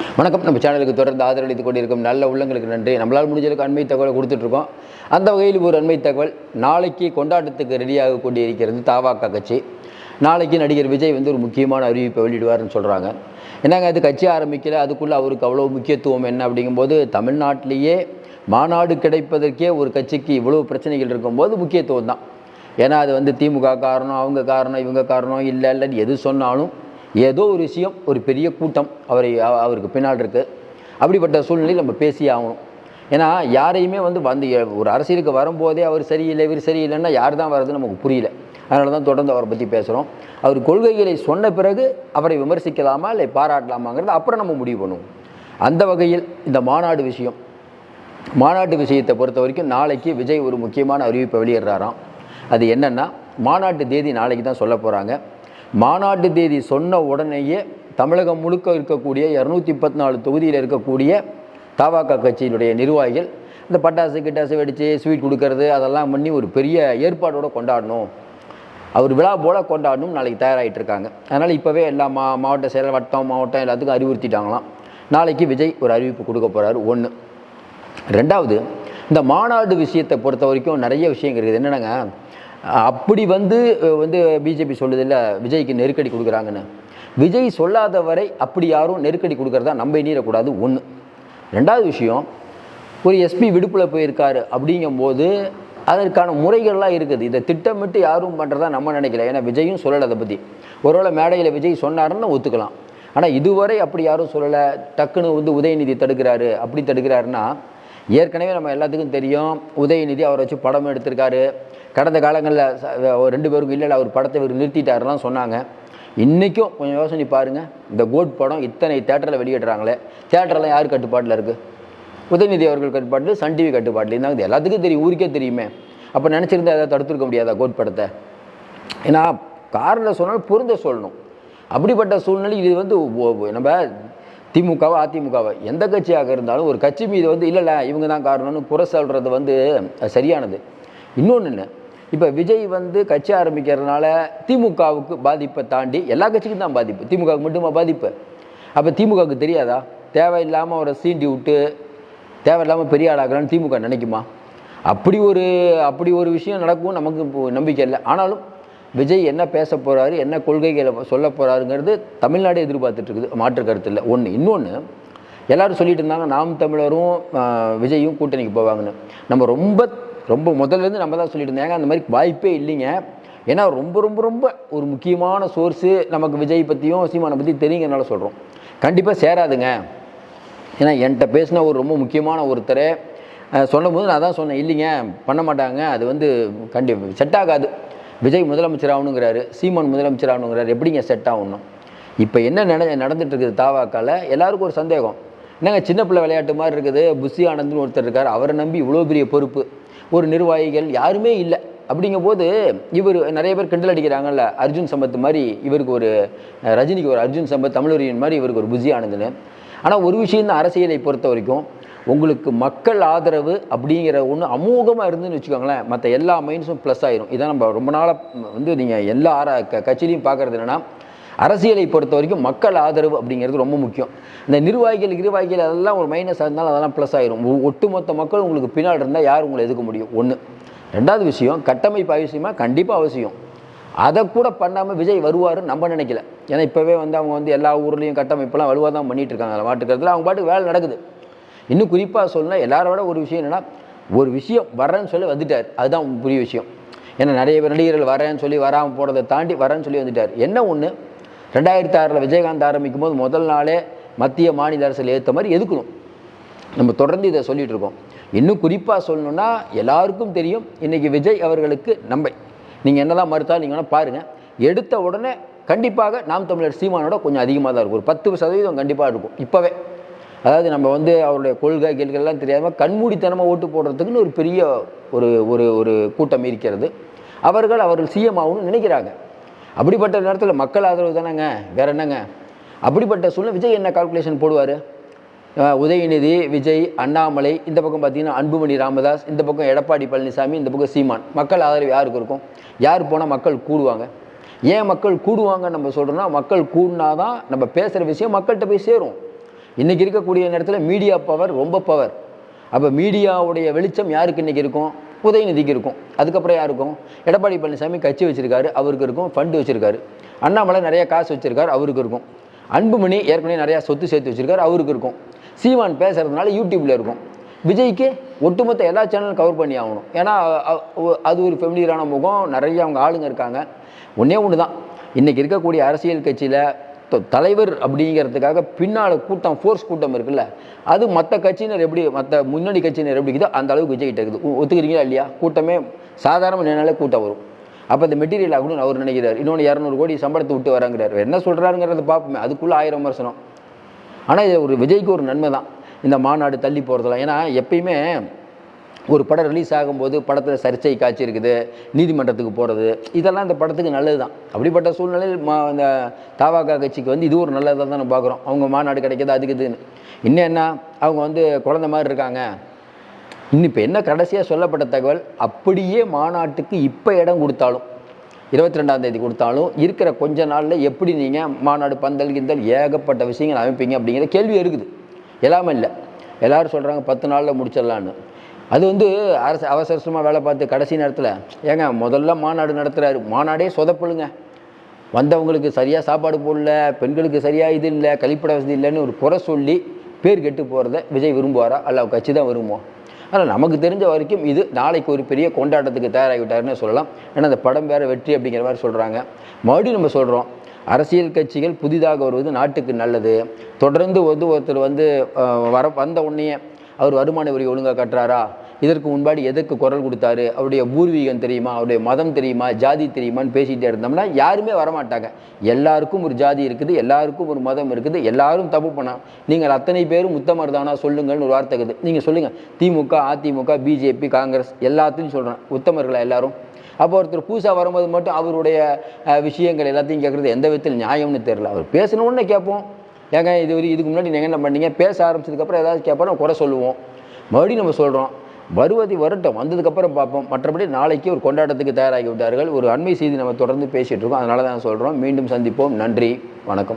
வணக்கம். நம்ம சேனலுக்கு தொடர்ந்து ஆதரவளித்துக் கொண்டிருக்கும் நல்ல உள்ளங்களுக்கு நன்றி. நம்மளால் முடிஞ்சளவுக்கு அண்மை தகவலை கொடுத்துட்ருக்கோம். அந்த வகையில் ஒரு அண்மை தகவல் நாளைக்கு கொண்டாட்டத்துக்கு ரெடியாக கொண்டிருக்கிறது தாவாக்கா கட்சி. நாளைக்கு நடிகர் விஜய் வந்து ஒரு முக்கியமான அறிவிப்பை வெளியிடுவார்னு சொல்கிறாங்க என்னங்க அது கட்சி ஆரம்பிக்கல? அதுக்குள்ளே அவருக்கு அவ்வளோ முக்கியத்துவம் என்ன அப்படிங்கும்போது தமிழ்நாட்டிலேயே மாநாடு கிடைப்பதற்கே ஒரு கட்சிக்கு இவ்வளோ பிரச்சனைகள் இருக்கும்போது முக்கியத்துவம் தான். ஏன்னா அது வந்து திமுக காரணம் அவங்க காரணம் இவங்க காரணம் இல்லை இல்லைன்னு எது சொன்னாலும் ஏதோ ஒரு விஷயம் ஒரு பெரிய கூட்டம் அவரை அவருக்கு பின்னால் இருக்குது அப்படிப்பட்ட சூழ்நிலையில் நம்ம பேசி ஆகணும். ஏன்னா யாரையுமே வந்து வந்து ஒரு அரசியலுக்கு வரும்போதே அவர் சரியில்லை இவர் சரியில்லைன்னா யார் தான் வர்றது நமக்கு புரியல. அதனால தான் தொடர்ந்து அவரை பற்றி பேசுகிறோம் அவர் கொள்கைகளை சொன்ன பிறகு அவரை விமர்சிக்கலாமா இல்லை பாராட்டலாமாங்கிறது அப்புறம் நம்ம முடிவு பண்ணுவோம். அந்த வகையில் இந்த மாநாடு விஷயம். மாநாட்டு விஷயத்தை பொறுத்த வரைக்கும் நாளைக்கு விஜய் ஒரு முக்கியமான அறிவிப்பை வெளியிடுறாராம். அது என்னென்னா மாநாட்டு தேதி நாளைக்கு தான் சொல்ல போகிறாங்க மாநாட்டு தேதி சொன்ன உடனேயே தமிழகம் முழுக்க இருக்கக்கூடிய இரநூத்தி முப்பத்தி நாலு தொகுதியில் இருக்கக்கூடிய தவாக கட்சியினுடைய நிர்வாகிகள் இந்த பட்டாசு கிட்டாசு வெடித்து ஸ்வீட் கொடுக்கறது அதெல்லாம் பண்ணி ஒரு பெரிய ஏற்பாடோடு கொண்டாடணும். அவர் விழா போல கொண்டாடணும் நாளைக்கு தயாராகிட்டு இருக்காங்க. அதனால் இப்போவே எல்லா மா மாவட்ட செயலர் வட்டம் மாவட்டம் எல்லாத்துக்கும் அறிவுறுத்திட்டாங்களாம். நாளைக்கு விஜய் ஒரு அறிவிப்பு கொடுக்க போகிறாரு ஒன்று ரெண்டாவது இந்த மாநாடு விஷயத்தை பொறுத்த வரைக்கும் நிறைய விஷயங்கள் இருக்குது. என்னென்னங்க? அப்படி வந்து வந்து பிஜேபி சொல்லுதில்ல விஜய்க்கு நெருக்கடி கொடுக்குறாங்கன்னு. விஜய் சொல்லாத வரை அப்படி யாரும் நெருக்கடி கொடுக்குறதா நம்ப எண்ணிடக்கூடாது ஒன்று ரெண்டாவது விஷயம் ஒரு எஸ்பி விடுப்பில் போயிருக்காரு அப்படிங்கும்போது அதற்கான முறைகள்லாம் இருக்குது. இதை திட்டமிட்டு யாரும் பண்ணுறதா நம்ம நினைக்கல. ஏன்னா விஜயும் சொல்லலை அதை பற்றி ஒருவேளை மேடையில் விஜய் சொன்னாருன்னு ஒத்துக்கலாம். ஆனால் இதுவரை அப்படி யாரும் சொல்லலை. டக்குன்னு வந்து உதயநிதி தடுக்கிறாரு அப்படி தடுக்கிறாருன்னா ஏற்கனவே நம்ம எல்லாத்துக்கும் தெரியும் உதயநிதி அவரை வச்சு படம் எடுத்திருக்காரு. கடந்த காலங்களில் ரெண்டு பேருக்கும் இல்லை அவர் படத்தை இவர் நிறுத்திட்டாருலாம் சொன்னாங்க. இன்றைக்கும் கொஞ்சம் யோசனை பாருங்கள் இந்த கோட் படம் இத்தனை தேட்டரில் வெளியிடுறாங்களே. தேட்டரெலாம் யார் கட்டுப்பாட்டில் இருக்குது உதயநிதி அவர்கள் கட்டுப்பாட்டில் சன் டிவி கட்டுப்பாட்டில் இருந்தாங்க. இது எல்லாத்துக்கும் தெரியும் ஊருக்கே தெரியுமே. அப்போ நினச்சிருந்தா எதாவது தடுத்துருக்க முடியாதா கோட் படத்தை? ஏன்னா காரில் சொன்னாலும் பொருந்த சொல்லணும். அப்படிப்பட்ட சூழ்நிலை இது வந்து நம்ம திமுகவோ அதிமுகவோ? எந்த கட்சியாக இருந்தாலும் ஒரு கட்சி மீது வந்து இல்லைல்ல இவங்க தான் காரணம்னு குறை சொல்கிறது வந்து சரியானது. இன்னொன்று என்ன? இப்போ விஜய் வந்து கட்சி ஆரம்பிக்கிறதுனால திமுகவுக்கு பாதிப்பை தாண்டி எல்லா கட்சிக்கும் தான் பாதிப்பு. திமுகவுக்கு மட்டுமா பாதிப்பு? அப்போ திமுகவுக்கு தெரியாதா? தேவையில்லாமல் அவரை சீண்டி விட்டு தேவையில்லாமல் பெரிய ஆளாகிறான்னு திமுக நினைக்குமா? அப்படி ஒரு அப்படி ஒரு விஷயம் நடக்கும் நமக்கு நம்பிக்கை இல்லை. ஆனாலும் விஜய் என்ன பேச போகிறாரு என்ன கொள்கைகளை சொல்ல போகிறாருங்கிறது தமிழ்நாடு எதிர்பார்த்துட்டு இருக்குது. மாற்று கருத்து இல்லை. ஒன்று இன்னொன்று எல்லாரும் சொல்லிட்டு இருந்தாங்க நாம் தமிழரும் விஜயும் கூட்டணிக்கு போவாங்கன்னு. நம்ம ரொம்ப ரொம்ப முதல்லேருந்து நம்ம தான் சொல்லிட்டு இருந்தாங்க. அந்த மாதிரி வாய்ப்பே இல்லைங்க. ஏன்னா ரொம்ப ரொம்ப ரொம்ப ஒரு முக்கியமான சோர்ஸு நமக்கு விஜய் பற்றியும் சீமானை பற்றி தெரியுங்கனால சொல்கிறோம் கண்டிப்பாக சேராதுங்க. ஏன்னா என்கிட்ட பேசின ஒரு ரொம்ப முக்கியமான ஒருத்தர். சொல்லும்போது நான் தான் சொன்னேன் இல்லைங்க பண்ண மாட்டாங்க. அது வந்து கண்டி செட் ஆகாது. விஜய் முதலமைச்சர் ஆகணுங்கிறாரு சீமான் முதலமைச்சர் ஆகணுங்கிறாரு எப்படிங்க செட் ஆகணும்? இப்போ என்ன நட நடந்துட்டு இருக்குது தாவாக்கால? எல்லாருக்கும் ஒரு சந்தேகம். என்னங்க சின்ன பிள்ளை விளையாட்டு மாதிரி இருக்குது புஷி ஆனந்த்னு ஒருத்தர் இருக்கார். அவரை நம்பி இவ்வளோ பெரிய பொறுப்பு. ஒரு நிர்வாகிகள் யாருமே இல்லை. அப்படிங்கும்போது இவர் நிறைய பேர் கிண்டல் அடிக்கிறாங்கல்ல அர்ஜுன் சம்பத் மாதிரி இவருக்கு ஒரு ரஜினிக்கு ஒரு அர்ஜுன் சம்பத் தமிழறியன் மாதிரி இவருக்கு ஒரு புஜி ஆனதுன்னு. ஆனால் ஒரு விஷயம் தான் அரசியலை பொறுத்த வரைக்கும் உங்களுக்கு மக்கள் ஆதரவு அப்படிங்கிற ஒன்று அமோகமாக இருந்துன்னு வச்சுக்கோங்களேன் மற்ற எல்லா மைண்ட்ஸும் ப்ளஸ் ஆயிரும். இதான் நம்ம ரொம்ப நாளாக வந்து நீங்கள் எல்லா ஆர க கட்சியிலையும் பார்க்குறது என்னென்னா அரசியலை பொறுத்த வரைக்கும் மக்கள் ஆதரவு அப்படிங்கிறது ரொம்ப முக்கியம். இந்த நிர்வாகிகள் நிர்வாகிகள் அதெல்லாம் ஒரு மைனஸ் இருந்தாலும் அதெல்லாம் ப்ளஸ் ஆயிரும். ஒட்டுமொத்த மக்கள் உங்களுக்கு பின்னாடி இருந்தால் யார் உங்களை எதுக்க முடியும்? ஒன்று ரெண்டாவது விஷயம் கட்டமைப்பு அவசியமாக கண்டிப்பாக அவசியம். அதை கூட பண்ணாமல் விஜய் வருவாருன்னு நம்ம நினைக்கல. ஏன்னா இப்போவே வந்து அவங்க வந்து எல்லா ஊர்லேயும் கட்டமைப்பெல்லாம் வலுவாக தான் பண்ணிகிட்டு இருக்காங்க. மாட்டுக்கிறதுல அவங்க பாட்டுக்கு வேலை நடக்குது. இன்னும் குறிப்பாக சொல்லணும்னா எல்லாரோட ஒரு விஷயம் என்னென்னா ஒரு விஷயம் வரேன்னு சொல்லி வந்துட்டார். அதுதான் பெரிய விஷயம். ஏன்னா நிறைய நடிகர்கள் வரேன்னு சொல்லி வராமல் போகிறத தாண்டி வரேன்னு சொல்லி வந்துட்டார். என்ன ஒன்று ரெண்டாயிரத்தி ஆறில் விஜயகாந்த் ஆரம்பிக்கும் போது முதல் நாளே மத்திய மாநில அரசில் ஏற்ற மாதிரி எதுக்கணும்? நம்ம தொடர்ந்து இதை சொல்லிகிட்டு இருக்கோம். இன்னும் குறிப்பாக சொல்லணும்னா எல்லாருக்கும் தெரியும் இன்றைக்கி விஜய் அவர்களுக்கு நம்பை நீங்கள் என்னதான் மறுத்தாலும் நீங்கள் வேணால் பாருங்கள் எடுத்த உடனே கண்டிப்பாக நாம் தமிழர் சீமானோட கொஞ்சம் அதிகமாக தான் இருக்கும். ஒரு பத்து சதவீதம் கண்டிப்பாக இருக்கும். இப்போவே. அதாவது நம்ம வந்து அவருடைய கொள்கை கேள்விகள்லாம் தெரியாமல் கண்மூடித்தனமாக ஓட்டு போடுறதுக்குன்னு ஒரு பெரிய ஒரு ஒரு ஒரு கூட்டம் இருக்கிறது. அவர்கள் அவர்கள் சிஎம் ஆகணும்னு நினைக்கிறாங்க. அப்படிப்பட்ட நேரத்தில் மக்கள் ஆதரவு தானேங்க. வேற என்னங்க? அப்படிப்பட்ட சூழ்நிலை விஜய் என்ன கால்குலேஷன் போடுவார்? உதயநிதி விஜய் அண்ணாமலை இந்த பக்கம் பார்த்தீங்கன்னா அன்புமணி ராமதாஸ் இந்த பக்கம் எடப்பாடி பழனிசாமி இந்த பக்கம் சீமான். மக்கள் ஆதரவு யாருக்கு இருக்கும்? யார் போனால் மக்கள் கூடுவாங்க? ஏன் மக்கள் கூடுவாங்கன்னு நம்ம சொல்கிறோம்னா மக்கள் கூடினாதான் நம்ம பேசுகிற விஷயம் மக்கள்கிட்ட போய் சேரும். இன்றைக்கி இருக்கக்கூடிய நேரத்தில் மீடியா பவர் ரொம்ப பவர் அப்போ மீடியாவுடைய வெளிச்சம் யாருக்கு இன்றைக்கி இருக்கும்? உதயநிதிக்கு இருக்கும். அதுக்கப்புறம் யாருக்கும் எடப்பாடி பழனிசாமி கட்சி வச்சிருக்காரு அவருக்கு இருக்கும். ஃபண்டு வச்சுருக்காரு. அண்ணாமலை நிறைய காசு வச்சுருக்காரு அவருக்கு இருக்கும். அன்புமணி ஏற்கனவே நிறையா சொத்து சேர்த்து வச்சுருக்காரு அவருக்கு இருக்கும். சீமான் பேசுறதுனால யூடியூப்பில் இருக்கும். விஜய்க்கு ஒட்டுமொத்த எல்லா சேனலும் கவர் பண்ணி ஆகணும். ஏன்னா அது ஒரு ஃபெமிலியரான முகம். நிறைய அவங்க ஆளுங்க இருக்காங்க. ஒன்றே ஒன்று தான் இன்றைக்கி இருக்கக்கூடிய அரசியல் கட்சியில் தலைவர் அப்படிங்கிறதுக்காக பின்னால் கூட்டம் ஃபோர்ஸ் கூட்டம் இருக்குல்ல அது மற்ற கட்சியினர் எப்படி மற்ற முன்னணி கட்சியினர் எப்படி இருக்குதோ அந்த அளவுக்கு விஜய் கிட்ட இருக்குது. ஒ- ஒத்துக்கிறீங்களா இல்லையா? கூட்டமே சாதாரண நின்னாலே கூட்டம் வரும். அப்போ இந்த மெட்டீரியல் ஆகணும்னு அவர் நினைக்கிறார். இன்னொன்று இரநூறு கோடி சம்பளத்தை விட்டு வராங்கிறார். என்ன சொல்கிறாருங்கிறத பார்ப்போமே. அதுக்குள்ளே ஆயிரம் விமர்சனம். ஆனால் இது ஒரு விஜய்க்கு ஒரு நன்மை தான். இந்த மாநாடு தள்ளி போகிறதுலாம் ஏன்னா எப்பயுமே ஒரு படம் ரிலீஸ் ஆகும்போது படத்தில் சர்ச்சை காட்சி இருக்குது நீதிமன்றத்துக்கு போகிறது இதெல்லாம் இந்த படத்துக்கு நல்லது தான் அப்படிப்பட்ட சூழ்நிலையில் மா இந்த தாவாக்கா கட்சிக்கு வந்து இது ஒரு நல்லதாக தான் நம்ம பார்க்குறோம் அவங்க மாநாடு கிடைக்கிது அதுக்கு இதுன்னு. இன்னும் என்ன அவங்க வந்து குழந்த மாதிரி இருக்காங்க. இன்னும் இப்போ என்ன கடைசியாக சொல்லப்பட்ட தகவல்? அப்படியே மாநாட்டுக்கு இப்போ இடம் கொடுத்தாலும் இருபத்தி ரெண்டாம் தேதி கொடுத்தாலும் இருக்கிற கொஞ்ச நாளில் எப்படி நீங்கள் மாநாடு பந்தல் கிந்தல் ஏகப்பட்ட விஷயங்கள் அமைப்பீங்க அப்படிங்கிற கேள்வி இருக்குது எல்லாமே இல்லை. எல்லோரும் சொல்கிறாங்க பத்து நாளில் முடிச்சிடலான்னு அது வந்து அரசு அவசர அவசரமாக வேலை பார்த்து கடைசி நேரத்தில் ஏங்க முதல்ல மாநாடு நடத்துகிறாரு மாநாடே சொதப்பலுங்க. வந்தவங்களுக்கு சரியாக சாப்பாடு போடல பெண்களுக்கு சரியாக இது இல்லை கழிப்பிட வசதி இல்லைன்னு ஒரு குறை சொல்லி பேர் கெட்டு போகிறத விஜய் விரும்புவாரா? அல்ல கட்சி தான் விரும்புவோம் ஆனால் நமக்கு தெரிஞ்ச வரைக்கும் இது நாளைக்கு ஒரு பெரிய கொண்டாட்டத்துக்கு தயாராகிவிட்டாருன்னு சொல்லலாம். ஏன்னா அந்த படம் வேறு வெற்றி அப்படிங்கிற மாதிரி சொல்கிறாங்க மறுபடியும் நம்ம சொல்கிறோம் அரசியல் கட்சிகள் புதிதாக வருவது நாட்டுக்கு நல்லது. தொடர்ந்து வந்து ஒருத்தர் வந்து வர வந்த உடனே அவர் வருமான வரி ஒழுங்காக கட்டுறாரா? இதற்கு முன்பாடி எதற்கு குரல் கொடுத்தாரு? அவருடைய பூர்வீகம் தெரியுமா? அவருடைய மதம் தெரியுமா? ஜாதி தெரியுமான்னு பேசிகிட்டே இருந்தோம்னா யாருமே வரமாட்டாங்க. எல்லாருக்கும் ஒரு ஜாதி இருக்குது எல்லாருக்கும் ஒரு மதம் இருக்குது எல்லாரும் தப்பு பண்ணால் நீங்கள் அத்தனை பேரும் உத்தமர் தானா சொல்லுங்கள்னு ஒரு வார்த்தை இருக்குது. நீங்கள் சொல்லுங்கள் திமுக அதிமுக பிஜேபி காங்கிரஸ் எல்லாத்தையும் சொல்கிறேன் உத்தமர்களா எல்லாரும்? அப்போ ஒருத்தர் புதுசாக வரும்போது மட்டும் அவருடைய விஷயங்கள் எல்லாத்தையும் கேட்குறது எந்த விதத்தில் நியாயம்னு தெரில அவர் பேசணுன்னு கேட்போம். ஏங்க இது ஒரு இதுக்கு முன்னாடி நீங்கள் என்ன பண்ணீங்க? பேச ஆரம்பிச்சதுக்கப்புறம் ஏதாவது கேட்போம் குறை சொல்லுவோம். மறுபடியும் நம்ம சொல்கிறோம் வருவது வரட்டும் வந்ததுக்கப்புறம் பார்ப்போம். மற்றபடி நாளைக்கு ஒரு கொண்டாட்டத்துக்கு தயாராகி விட்டார்கள். ஒரு அண்மை செய்தி நம்ம தொடர்ந்து பேசிகிட்டு இருக்கோம். அதனால தான் சொல்கிறோம் மீண்டும் சந்திப்போம். நன்றி. வணக்கம்.